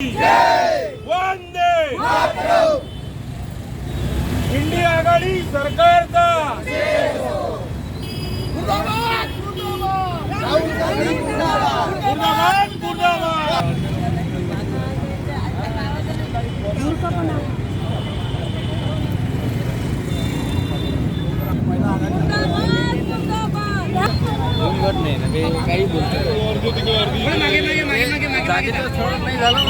Vande India आघाडी सरकारचा मुर्दाबाद मुर्दाबाद गट नाही ना ते काही बोलतो जागेचं थोडं नाही झालं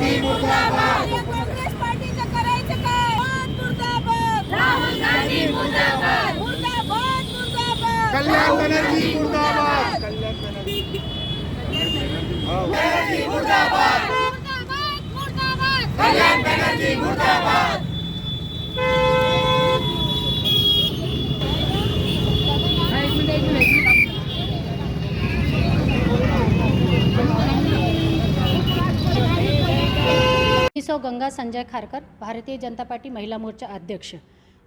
मुर्दाबाद. मुर्दाबाद. मुर्दाबाद. कल्याण बॅनर्जी मुर्दाबाद. किसो गंगा संजय खारकर भारतीय जनता पार्टी महिला मोर्चा अध्यक्ष.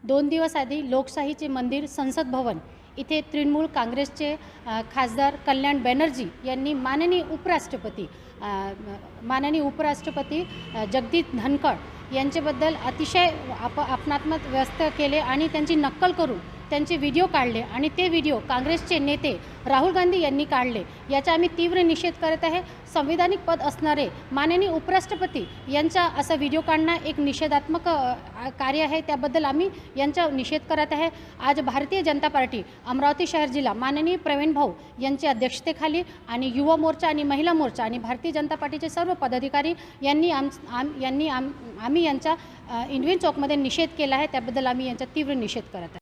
दोन दिवस आधी लोकशाहीचे मंदिर संसद भवन इथे तृणमूल काँग्रेसचे खासदार कल्याण बॅनर्जी यांनी माननीय उपराष्ट्रपती माननीय उपराष्ट्रपती जगदीप धनखड यांच्याबद्दल अतिशय आप आपणात्मक व्यस्त केले आणि त्यांची नक्कल करून त्यांचे व्हिडिओ काढले आणि ते व्हिडिओ काँग्रेसचे नेते राहुल गांधी यांनी काढले याचा आम्ही तीव्र निषेध करत आहे. संविधानिक पद असणारे माननीय उपराष्ट्रपती यांचा असा व्हिडिओ काढणं एक निषेधात्मक कार्य आहे. त्याबद्दल आम्ही यांचा निषेध करत आहे. आज भारतीय जनता पार्टी अमरावती शहर जिल्हा माननीय प्रवीण भाऊ यांच्या अध्यक्षतेखाली आणि युवा मोर्चा आणि महिला मोर्चा आणि भारतीय जनता पार्टीचे सर्व पदाधिकारी यांनी आम आम यांनी आम आम्ही यांचा अ, चौकमध्ये निषेध केला आहे. त्याबद्दल आम्ही यांचा तीव्र निषेध करत आहे.